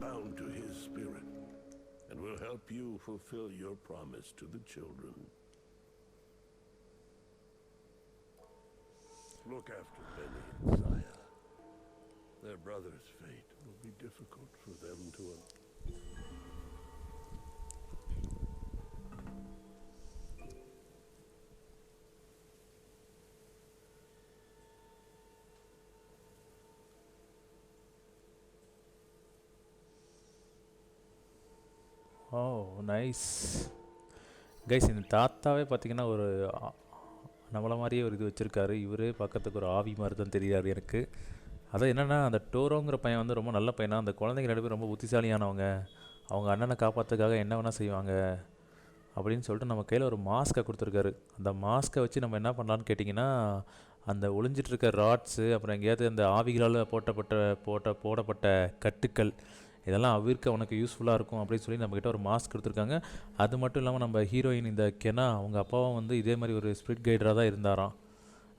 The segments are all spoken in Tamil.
bound to his spirit and will help you fulfill your promise to the children. Look after Benny and Saya. Their brother's fate will be difficult for them to. O nice guys இந்த தாத்தாவே பார்த்தீங்கன்னா ஒரு நம்மளை மாதிரியே ஒரு இது வச்சுருக்காரு. இவரே பார்க்கறதுக்கு ஒரு ஆவி மாதிரி தான் தெரியாது எனக்கு. அதான் என்னென்னா அந்த டோரோங்கிற பையன் வந்து ரொம்ப நல்ல பையனா அந்த குழந்தைங்க ரெண்டு பேரும் ரொம்ப புத்திசாலியானவங்க. அவங்க அண்ணனை காப்பாற்றுறதுக்காக என்ன வேணால் செய்வாங்க அப்படின்னு சொல்லிட்டு நம்ம கையில் ஒரு மாஸ்க்கை கொடுத்துருக்காரு. அந்த மாஸ்க்கை வச்சு நம்ம என்ன பண்ணலான்னு கேட்டிங்கன்னா அந்த ஒளிஞ்சிட்ருக்க ராட்ஸு அப்புறம் எங்கேயாவது அந்த ஆவிகளால் போட்டப்பட்ட போட்ட போடப்பட்ட கட்டுக்கள் இதெல்லாம் அவிர்க்க உனக்கு யூஸ்ஃபுல்லாக இருக்கும் அப்படின்னு சொல்லி நம்மக்கிட்ட ஒரு மாஸ்க் கொடுத்துருக்காங்க. அது மட்டும் இல்லாமல் நம்ம ஹீரோயின் இந்த கெனா அவங்க அப்பாவும் வந்து இதே மாதிரி ஒரு ஸ்பிரிட் கைடராக தான் இருந்தாராம்.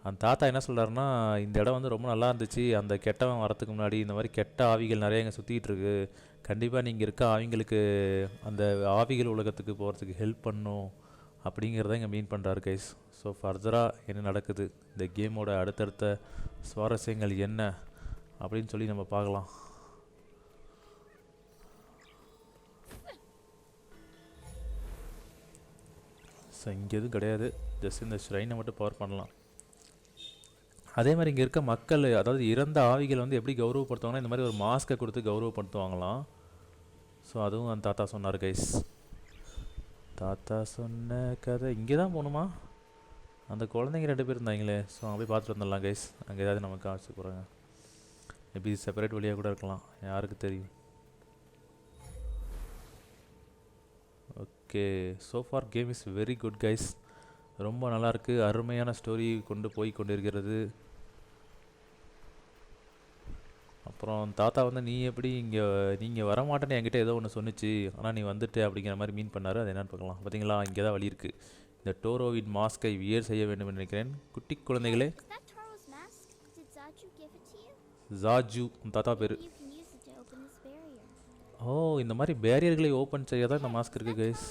அந்த தாத்தா என்ன சொல்கிறாருன்னா இந்த இடம் வந்து ரொம்ப நல்லா இருந்துச்சு அந்த கெட்டவன் வரத்துக்கு முன்னாடி இந்த மாதிரி கெட்ட ஆவிகள் நிறைய இங்கே சுற்றிட்டு இருக்கு. கண்டிப்பாக நீங்கள் இருக்க ஆவிங்களுக்கு அந்த ஆவிகள் உலகத்துக்கு போகிறதுக்கு ஹெல்ப் பண்ணும் அப்படிங்கிறத இங்கே மீன் பண்ணுறாரு கைஸ் ஸோ ஃபர்தராக என்ன நடக்குது? இந்த கேமோட அடுத்தடுத்த சுவாரஸ்யங்கள் என்ன? அப்படின்னு சொல்லி நம்ம பார்க்கலாம். ஸோ இங்கே எதுவும் கிடையாது. ஜஸ்ட் இந்த ஷ்ரைனை மட்டும் பவர் பண்ணலாம். அதே மாதிரி இங்கே இருக்க மக்கள் அதாவது இறந்த ஆவிகள் வந்து எப்படி கௌரவப்படுத்துவாங்கன்னா இந்த மாதிரி ஒரு மாஸ்க்கை கொடுத்து கௌரவப்படுத்துவாங்களாம். ஸோ அதுவும் அந்த தாத்தா சொன்னார் கைஸ் தாத்தா சொன்ன கதை இங்கே தான் போகணுமா? அந்த குழந்தைங்க ரெண்டு பேர் இருந்தாங்களே ஸோ அங்கே போய் பார்த்துட்டு வந்துடலாம் கைஸ் அங்கே ஏதாவது நமக்கு காமிச்சு போகிறாங்க மேபி செப்பரேட் வழியாக கூட இருக்கலாம் யாருக்கு தெரியும். Okay. So far game is very good guys ரொம்ப நல்லா இருக்கு அருமையான ஸ்டோரி கொண்டு போய் கொண்டிருக்கிறது. அப்புறம் தாத்தா வந்து நீ எப்படி இங்கே நீங்கள் வரமாட்டேன்னு என்கிட்ட ஏதோ ஒன்று சொன்னுச்சு. ஆனால் நீ வந்துட்டு அப்படிங்கிற மாதிரி மீன் பண்ணாரு. அது என்னன்னு பார்க்கலாம். பார்த்தீங்களா இங்கே தான் வழி இருக்குது இந்த டோரோவின் மாஸ்கை வியர் செய்ய வேண்டும் என்று நினைக்கிறேன். குட்டி குழந்தைகளே? ஜாஜு உன் தாத்தா பேர். ஓ இந்த மாதிரி பேரியர்களை ஓப்பன் செய்ய தான் இந்த மாஸ்க் இருக்குது கைஸ்.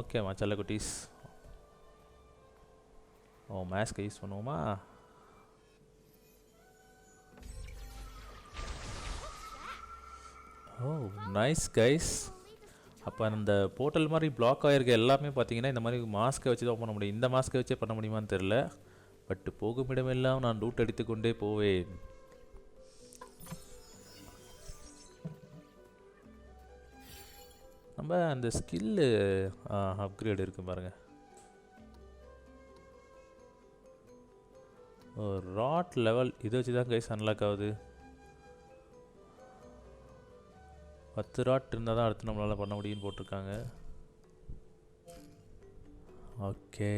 ஓகேம்மா செல்ல குட்டீஸ் ஓ மாஸ்க்கை யூஸ் பண்ணுவோமா? ஓ நைஸ் கைஸ் அப்போ அந்த போர்ட்டல் மாதிரி பிளாக் ஆகிருக்க எல்லாமே பார்த்தீங்கன்னா இந்த மாதிரி மாஸ்க்கை வச்சு தான் பண்ண முடியும். இந்த மாஸ்க்கை வச்சே பண்ண முடியுமான்னு தெரில பட் போகும் இடமெல்லாம் நான் ரூட் அடித்து கொண்டே போவேன். நம்ம அந்த ஸ்கில்லு அப்கிரேட் இருக்கு பாருங்கள் ராட் லெவல் இதை வச்சு தான் கைஸ் அன்லாக் ஆகுது. பத்து ராட் இருந்தால் தான் அடுத்து நம்மளால் பண்ண முடியும்னு போட்டிருக்காங்க. ஓகே.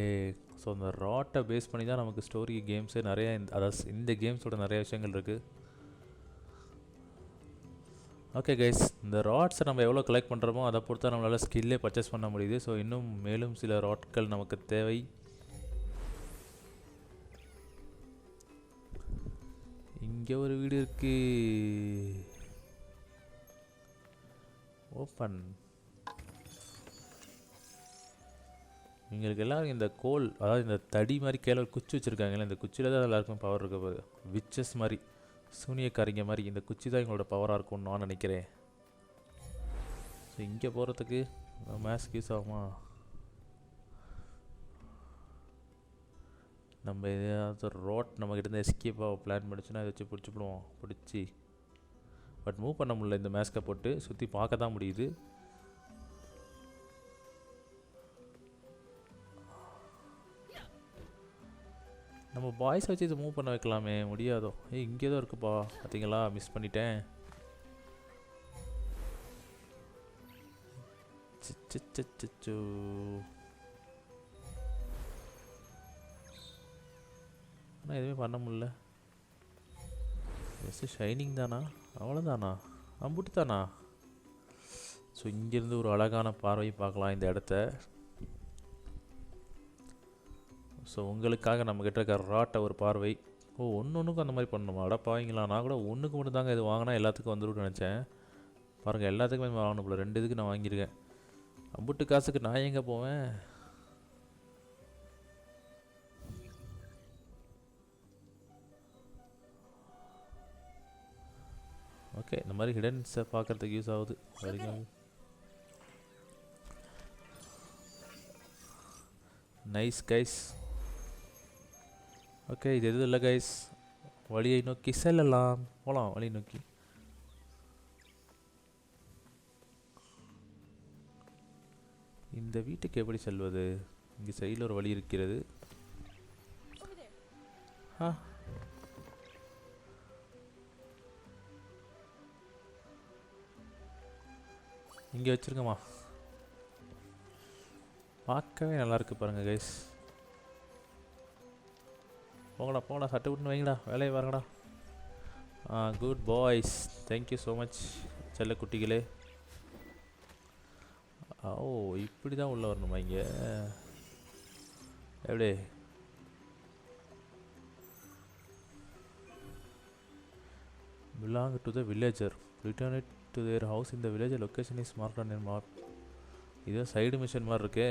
ஸோ அந்த ராட்டை பேஸ் பண்ணி தான் நமக்கு ஸ்டோரி கேம்ஸே நிறையா இந்த அதாவது இந்த கேம்ஸோட நிறைய விஷயங்கள் இருக்குது ஓகே கைஸ் இந்த ராட்ஸை நம்ம எவ்வளோ கலெக்ட் பண்ணுறோமோ அதை பொறுத்தா நம்மளால் ஸ்கில்லே பர்ச்சேஸ் பண்ண முடியுது. ஸோ இன்னும் மேலும் சில ராட்கள் நமக்கு தேவை. இங்கே ஒரு வீடு இருக்கு. ஓப்பன் எங்களுக்கு எல்லாரும் இந்த கோல் அதாவது இந்த தடி மாதிரி கீழே குச்சி வச்சுருக்காங்களே இந்த குச்சியில் தான் எல்லாருக்கும் பவர் இருக்க போகுது விச்சஸ் மாதிரி. சூனியக்காரிங்க மாதிரி இந்த குச்சி தான் எங்களோட பவராக இருக்கும்னு நான் நினைக்கிறேன். ஸோ இங்கே போகிறதுக்கு மேஸ்க் யூஸ் ஆகுமா? நம்ம ஏதாவது ஒரு ரோட் நம்மக்கிட்ட இருந்து எஸ்கேப் ஆக பிளான் பண்ணிச்சுன்னா இதை வச்சு பிடிச்சிப்பிடுவோம் பிடிச்சி. பட் மூவ் பண்ண முடியல இந்த மேஸ்கை போட்டு. சுற்றி பார்க்க தான் முடியுது. நம்ம பாய்ஸை வச்சு இது மூவ் பண்ண வைக்கலாமே முடியாதோ? ஏய் இங்கே தான் இருக்குப்பா. பார்த்தீங்களா மிஸ் பண்ணிட்டேன். சிச்சச்சச்சோ. ஆனால் எதுவுமே பண்ண முடில எஸ் ஷைனிங் தானா? அவ்வளோதானா அம்புட்டு தானா? ஸோ இங்கேருந்து ஒரு அழகான பார்வை பார்க்கலாம் இந்த இடத்த. ஸோ உங்களுக்காக நம்மக்கிட்ட இருக்க ராட்டை ஒரு பார்வை. ஓ ஒன்று ஒன்றுக்கும் அந்த மாதிரி பண்ணணுமா? அட பாவீங்களா நான் கூட ஒன்றுக்கு மட்டும் தாங்க இது வாங்கினா எல்லாத்துக்கும் வந்துடும் நினச்சேன். பாருங்கள் எல்லாத்துக்குமே வாங்கணும் போல. ரெண்டு இதுக்கு நான் வாங்கியிருக்கேன். அம்புட்டு காசுக்கு நான் எங்கே போவேன்? ஓகே இந்த மாதிரி ஹிடன்ஸை பார்க்குறதுக்கு யூஸ் ஆகுது. வரைக்கும் நைஸ் கைஸ் ஓகே இது எதுவும் இல்லை கைஸ் வழியை நோக்கி செல்லலாம். போகலாம் வழி நோக்கி. இந்த வீட்டுக்கு எப்படி செல்வது? இங்கே சைடில் ஒரு வழி இருக்கிறது. ஆ. இங்கே வச்சிருக்கமா பார்க்கவே நல்லாயிருக்கு பாருங்கள் கைஸ் போங்கடா போங்கடா சட்டை விட்டுன்னு வைங்கடா வேலையை பாருங்கடா. ஆ good boys thank you so much செல்ல குட்டிகளே. ஓ இப்படி தான் உள்ளே வரணுமா இங்கே? எப்படி? Belong to the villager return it to their house இந்த village location is mark on on mark இது சைடு மிஷன் மாதிரி இருக்கே.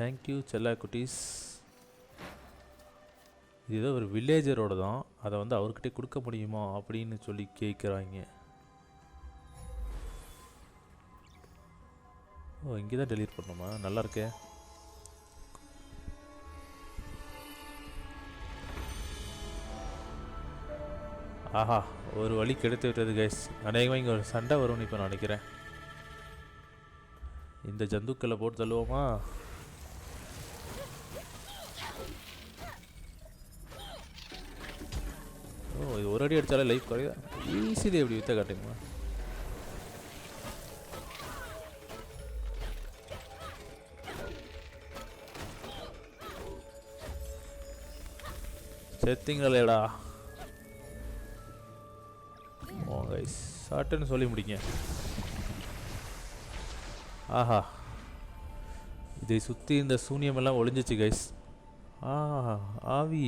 தேங்க்யூ செல்லா குட்டீஸ். இது ஏதோ ஒரு வில்லேஜரோட தான். அதை வந்து அவர்கிட்ட கொடுக்க முடியுமா அப்படின்னு சொல்லி கேட்குறாங்க ஓ இங்கே தான் டெலிவரி பண்ணணுமா? நல்லா இருக்கே. ஆஹா ஒரு வழி கெடுத்து விட்டது கைஸ் அநேகமாக இங்கே ஒரு சண்டை வரும்னு இப்போ நான் நினைக்கிறேன். இந்த ஜந்துக்களை போட்டு தள்ளுவோமா? ஓ இது ஒரு அடி அடித்தாலே லைஃப் குறையுதா? ஈஸிலி எப்படி வித்த காட்டுங்களா செத்திங்களேடா ஓ கைஸ் ஷார்ட்டுன்னு சொல்லி முடிங்க. ஆஹா. இதை சுற்றி இந்த சூனியமெல்லாம் ஒளிஞ்சிச்சு கைஸ் ஆ ஆவி.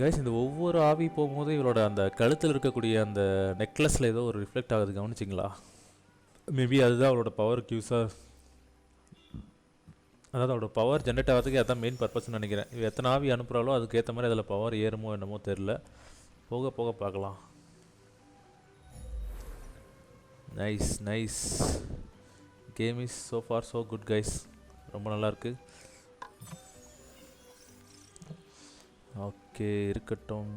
கைஸ் இந்த ஒவ்வொரு ஆவி போகும்போது இவளோட அந்த கழுத்தில் இருக்கக்கூடிய அந்த நெக்லஸில் ஏதோ ஒரு ரிஃப்ளெக்ட் ஆகுது கவனிச்சிங்களா? மேபி அதுதான் அவளோட பவர் க்யூஸாக அதாவது அவளோட பவர் ஜென்ரேட் ஆகிறதுக்கு அதான் மெயின் பர்பஸ்னு நினைக்கிறேன். இவ எத்தனை ஆவி அனுப்புகிறாலோ அதுக்கு ஏற்ற மாதிரி அதில் பவர் ஏறுமோ என்னமோ தெரில போக போக பார்க்கலாம். Nice nice game is so far so good guys ரொம்ப நல்லா ஓகே ஓகே இருக்கட்டும்.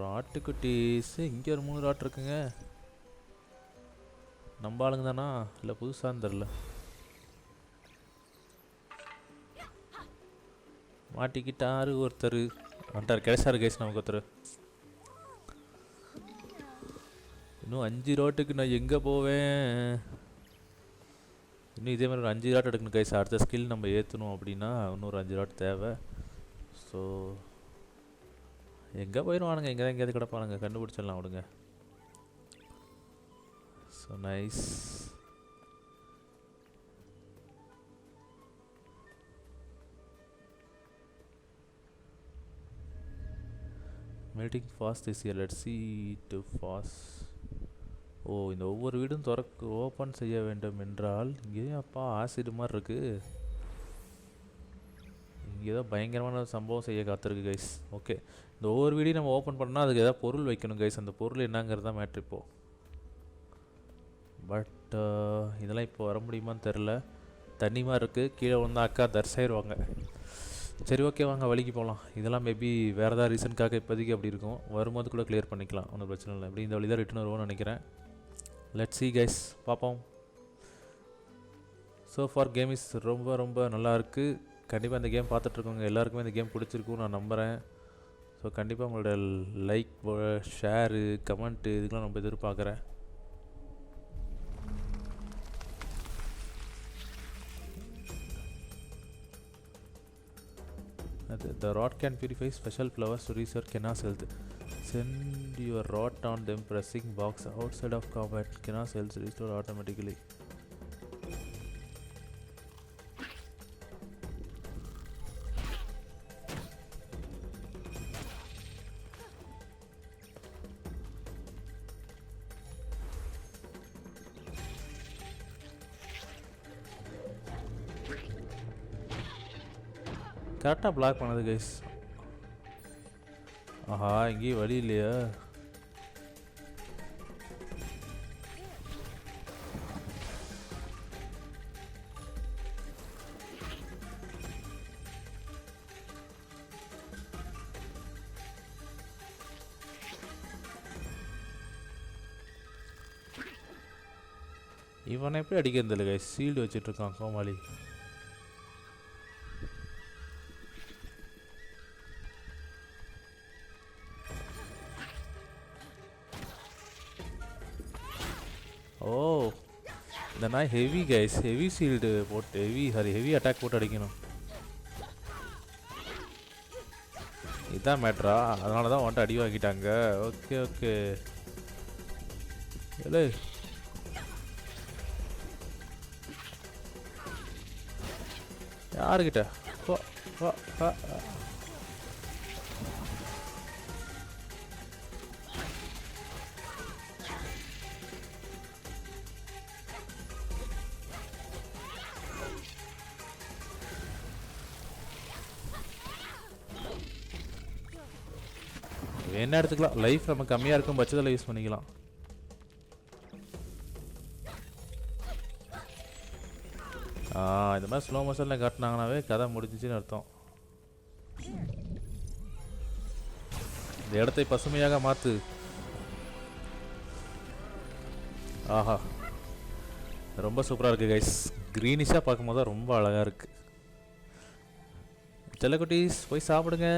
ராட்டுக்குட்டீஸ் இங்கே ஒரு மூணு ராட்டு இருக்குங்க. நம்ம ஆளுங்க தானா? இல்லை புதுசாக தெரில மாட்டிக்கிட்டாரு ஒருத்தர். வந்துட்டார் கிடைச்சாரு கேஸ் நமக்கு ஒருத்தர். இன்னும் அஞ்சு ரோட்டுக்கு நான் எங்கே போவேன்? இன்னும் இதே மாதிரி ஒரு அஞ்சு ராட் எடுக்கணும் கைஸ் அடுத்த ஸ்கில் நம்ம ஏற்றணும் அப்படின்னா இன்னொரு அஞ்சு ராட் தேவை. ஸோ எங்கே போயிடுவானுங்க எங்கே தான் எங்கேயாவது கிடப்பானுங்க. கண்டுபிடிச்சிடலாம் விடுங்க. So nice melting fast is here let see to fast ஓ இந்த ஒவ்வொரு வீடும் திறக்க ஓப்பன் செய்ய வேண்டும் என்றால் இங்கேயும் அப்பா ஆசிட் மாதிரி இருக்கு. இங்கே ஏதோ பயங்கரமான சம்பவம் செய்ய காத்திருக்கு கைஸ் ஓகே இந்த ஒவ்வொரு வீடியும் நம்ம ஓப்பன் பண்ணால் அதுக்கு ஏதாவது பொருள் வைக்கணும் கைஸ் அந்த பொருள் என்னங்கிறது தான் மேட்ரு இப்போது பட் இதெல்லாம் இப்போ வர முடியுமான்னு தெரில தண்ணி மாதிரி இருக்குது கீழே விழுந்தா அக்கா தர்சாயிருவாங்க. சரி ஓகே வாங்க வழிக்கு போகலாம். இதெல்லாம் மேபி வேறு ஏதாவது ரீசனுக்காக இப்போதைக்கு அப்படி இருக்கும். வரும்போது கூட க்ளியர் பண்ணிக்கலாம். ஒன்றும் பிரச்சனை இல்லை. எப்படி இந்த வழி தான் ரிட்டர்ன் வருவோம்னு நினைக்கிறேன். லெட் சி கைஸ் பார்ப்போம் ஸோ ஃபார் கேம் இஸ் ரொம்ப ரொம்ப நல்லா இருக்குது கண்டிப்பாக இந்த கேம் பார்த்துட்ருக்கோங்க எல்லாருக்குமே இந்த கேம் பிடிச்சிருக்கும்னு நான் நம்புகிறேன் ஸோ கண்டிப்பாக உங்களோட லைக் ஷேரு கமெண்ட்டு இதுக்கெலாம் ரொம்ப எதிர்பார்க்குறேன். அது rod can can special special flowers to restore Send your rod on them pressing box outside of combat. Kena's health restore automatically. கரெக்டாக பிளாக் பண்ணது கைஸ் ஆஹா எங்கேயும் வழி இல்லையா. இவனை எப்படி அடிக்கிறது இல்லை கைஸ் சீல்டு வச்சுட்டு இருக்கான் கோமாளி. ஓ இந்த நாய் ஹெவி கைஸ் ஹெவி சீல்டு போட்டு ஹெவி சாரி ஹெவி அட்டாக் போட்டு அடிக்கணும். இதான் மேட்ரா அதனால தான் வந்துட்டு அடி வாங்கிட்டாங்க. ஓகே ஓகே இல்லை. யாருக்கிட்ட? என்ன எடுத்துக்கலாம்? லைஃப் நம்ம கம்மியாக இருக்கும் பட்சத்தில் யூஸ் பண்ணிக்கலாம். இந்த மாதிரி ஸ்லோ மோஷனில் காட்டினாங்கனாவே கதை முடிஞ்சிச்சுன்னு அர்த்தம். இந்த இடத்தை பசுமையாக மாற்று ஆஹா. ரொம்ப சூப்பராக இருக்குது கைஸ் க்ரீனிஷாக பார்க்கும்போது தான் ரொம்ப அழகாக இருக்குது செல்லக்குட்டீஸ் போய் சாப்பிடுங்க.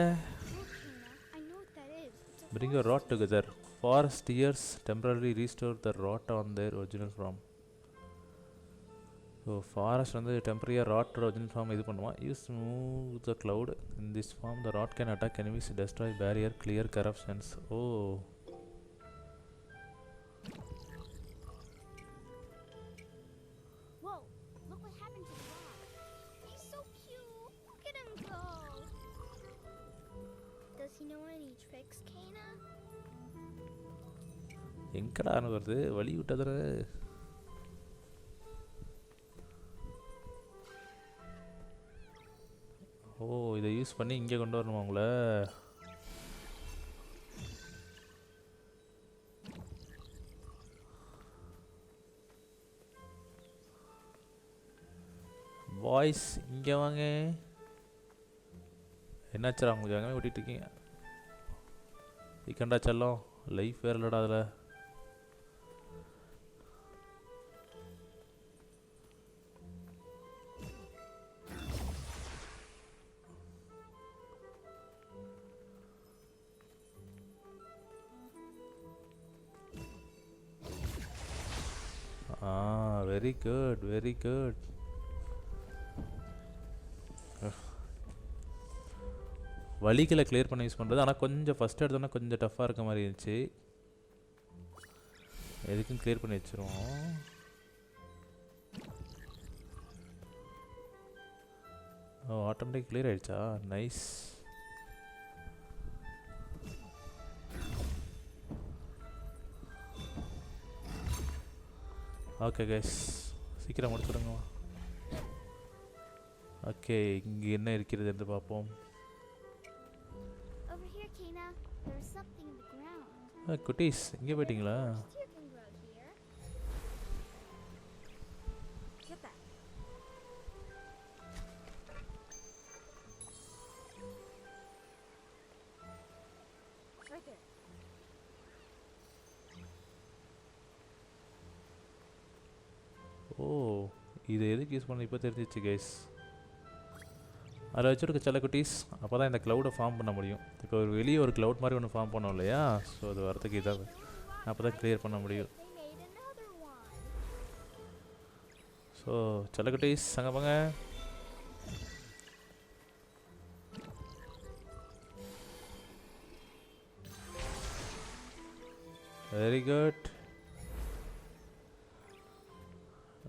Bring your rod together. Forest years temporarily restore the rot on their original form. So forest வந்து டெம்பரரியாக ராட் ஒரிஜினல் ஃபார்ம் இது பண்ணுவான் use move the cloud in this form the rod can attack enemies destroy barrier clear corruptions ஓ வருது வழி விட்டதுல. ஓ இதை யூஸ் பண்ணி இங்கே கொண்டு வரணுமா உங்களை? பாய்ஸ் இங்கே வாங்க. என்னாச்சுடா உங்களுக்கு? அங்கே விட்டுட்டு இருக்கீங்க. இக்கண்டா செல்லம். லைஃப் வேறு இல்லடா அதில். Good, குட் வெரி குட் வழிகளை கிளியர் பண்ண யூஸ் பண்ணுறது ஆனால் கொஞ்சம் ஃபஸ்ட் எடுத்தோன்னா கொஞ்சம் டஃப்பாக இருக்க மாதிரி இருந்துச்சு. எதுக்கும் கிளியர் பண்ணி வச்சுருவோம். ஓ ஆட்டோமேட்டிக் கிளியர் ஆயிடுச்சா? நைஸ் ஓகே கைஸ் சீக்கிரம் முடிச்சுடுங்க ஓகே இங்கே என்ன இருக்கிறது என்று பார்ப்போம். குட்டீஸ் இங்கே போயிட்டீங்களா? இது எதுக்கு யூஸ் பண்ண இப்போ தெரிஞ்சிச்சு கேஸ் அதை வச்சுருக்க செல்லக்குட்டீஸ் அப்போ தான் இந்த க்ளவுடை ஃபார்ம் பண்ண முடியும். இப்போ ஒரு வெளியே ஒரு க்ளவுட் மாதிரி ஒன்று ஃபார்ம் பண்ணோம் இல்லையா? ஸோ அது வரதுக்கு இதாக அப்போ தான் க்ளியர் பண்ண முடியும். ஸோ செல்லக்குட்டீஸ் அங்கே போங்க. வெரி குட்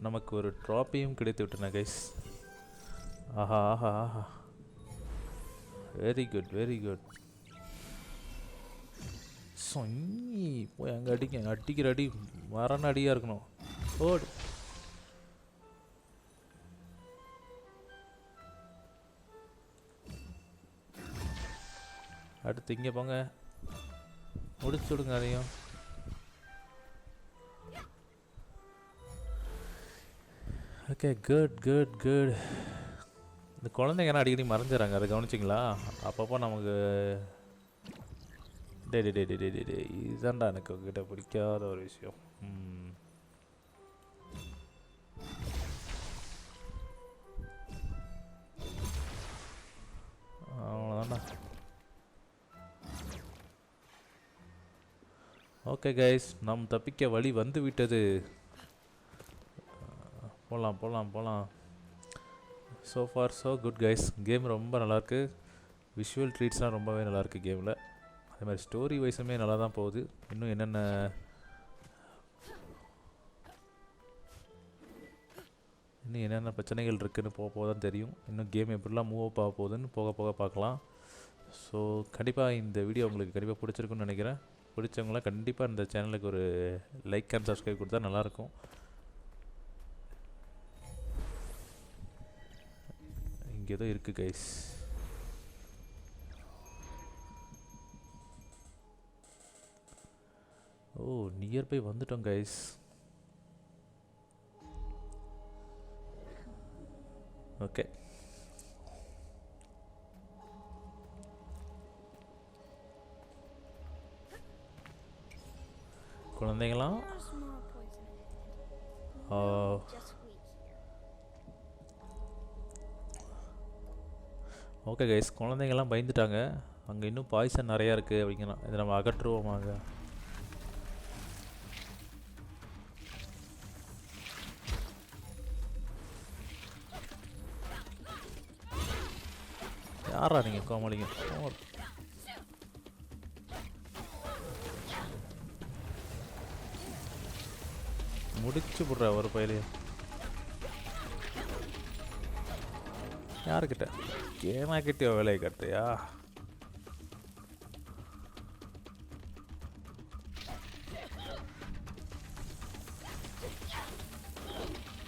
நமக்கு ஒரு ட்ராப்பியும் கிடைத்து விட்டன கைஸ் ஆஹா ஆஹா. ஆஹா வெரி குட் வெரி குட் சொங்கி போய் அங்கே அடிக்க அடிக்கிற அடி மரண அடியாக இருக்கணும். ஓடு. அடுத்து இங்கே போங்க. முடிச்சு விடுங்க அதையும். ஓகே குட் குட் குட் இந்த குழந்தைங்க அடிக்கடி மறைஞ்சிடறாங்க? அதை கவனிச்சிங்களா? அப்பப்போ நமக்கு டே டே டே டே டே டே டே இதுதான்டா எனக்கு உங்ககிட்ட பிடிக்காத ஒரு விஷயம். ம். அவ்வளோதான்டா ஓகே கைஸ் நம் தப்பிக்க வழி வந்து விட்டது போகலாம் போகலாம் போகலாம் so far so good guys game ரொம்ப நல்லாயிருக்கு விஷுவல் ட்ரீட்ஸ்லாம் ரொம்பவே நல்லாயிருக்கு கேமில் அதே மாதிரி ஸ்டோரி வைஸுமே நல்லா தான் போகுது. இன்னும் என்னென்ன இன்னும் என்னென்ன பிரச்சனைகள் இருக்குதுன்னு போக போக தான் தெரியும். இன்னும் கேம் எப்படிலாம் மூவ் அப் ஆக போகுதுன்னு போக போக பார்க்கலாம். ஸோ கண்டிப்பாக இந்த வீடியோ உங்களுக்கு கண்டிப்பாக பிடிச்சிருக்குன்னு நினைக்கிறேன். பிடிச்சவங்களாம் கண்டிப்பாக இந்த சேனலுக்கு ஒரு லைக் அண்ட் சப்ஸ்கிரைப் கொடுத்தா நல்லாயிருக்கும். இங்கே ஏதோ இருக்குது கைஸ் ஓ நியர்பை வந்துட்டோம் கைஸ் ஓகே குழந்தைங்களாம் ஓகே கைஸ் குழந்தைங்கள்லாம் பயந்துட்டாங்க. அங்கே இன்னும் பாய்சன் நிறையா இருக்குது அப்படிங்கலாம். இதை நம்ம அகற்றுவோமாங்க யாரா நீங்கள் கோமலிங்க முடிச்சு விட்ற ஒரு பயிலையும் யாருக்கிட்ட? கேனா கிட்டே வேலையை கட்டுறியா?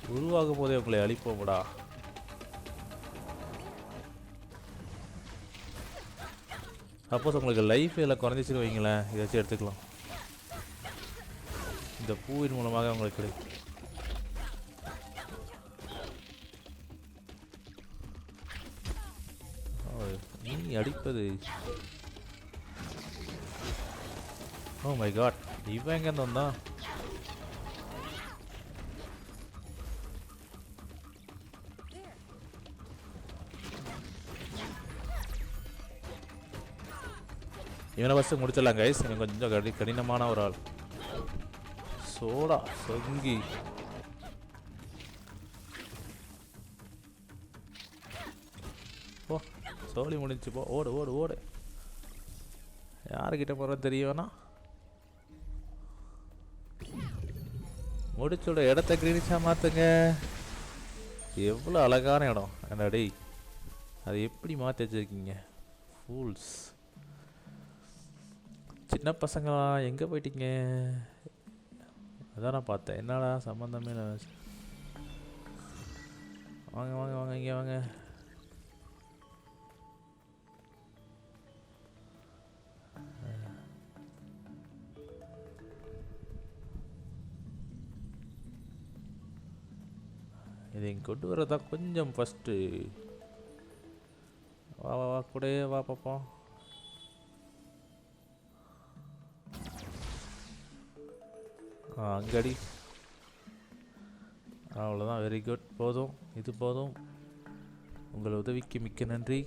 உருவாகும் போதே உங்களை அழிப்போம்டா. சப்போஸ் உங்களுக்கு லைஃப் இதில் குறைஞ்சிச்சுன்னு வைங்களேன் இதை வச்சு எடுத்துக்கலாம். இந்த பூவின் மூலமாக உங்களுக்கு கிடைக்கும். அடிப்பது. ஓ மை காட் இவன் எங்க வந்தான்? இவனை ஃபஸ்ட்டு முடிச்சிடலாம் கைஸ் இவன் கொஞ்சம் கடி கடினமான ஒரு ஆள். சோடா சொங்கி. சோழி முடிஞ்சு போ ஓடு ஓடு ஓடு. யாருக்கிட்ட போகிற தெரியவேனா முடிச்சோட இடத்த கிரீனிச்சா மாற்றுங்க எவ்வளோ அழகான இடம். என்னடி அதை அது எப்படி மாற்றி வச்சுருக்கீங்க? ஃபூல்ஸ் சின்ன பசங்களா எங்கே போயிட்டீங்க? அதான் நான் பார்த்தேன். என்னடா சம்மந்தமே வாங்க வாங்க வாங்க இங்கே வாங்க. இதை இங்கே கொண்டு வரதா கொஞ்சம் ஃபஸ்ட்டு வா வா வா கூடயே வா பார்ப்போம் ஆ அங்கடி. அவ்வளோதான் வெரி குட் போதும் இது போதும். உங்கள் உதவிக்கு மிக்க நன்றி.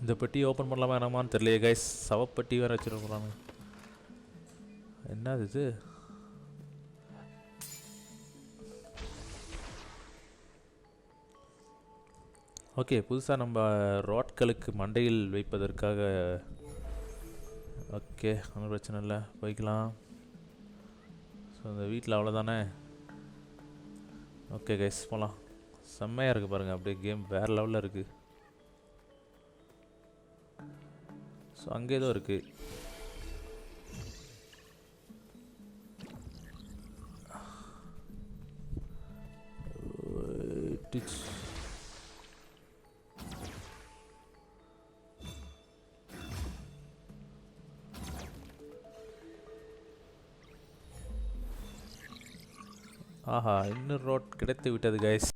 இந்த பெட்டி ஓப்பன் பண்ணலாமா என்னமான்னு தெரியலையே கைஸ் சவப்பட்டி வேறு வச்சுருக்கலாமே என்னது இது? ஓகே புதுசாக நம்ம ரோட்களுக்கு மண்டையில் வைப்பதற்காக ஓகே ஒன்றும் பிரச்சனை இல்லை போய்க்கலாம். ஸோ இந்த வீட்டில் அவ்வளோதானே ஓகே கைஸ் போகலாம் செம்மையாக இருக்குது பாருங்கள் அப்படியே கேம் வேறு லெவலில் இருக்குது ஸோ அங்கே ஏதோ இருக்குது இன்னொரு ரோட் கிடைத்து விட்டது கைஸ்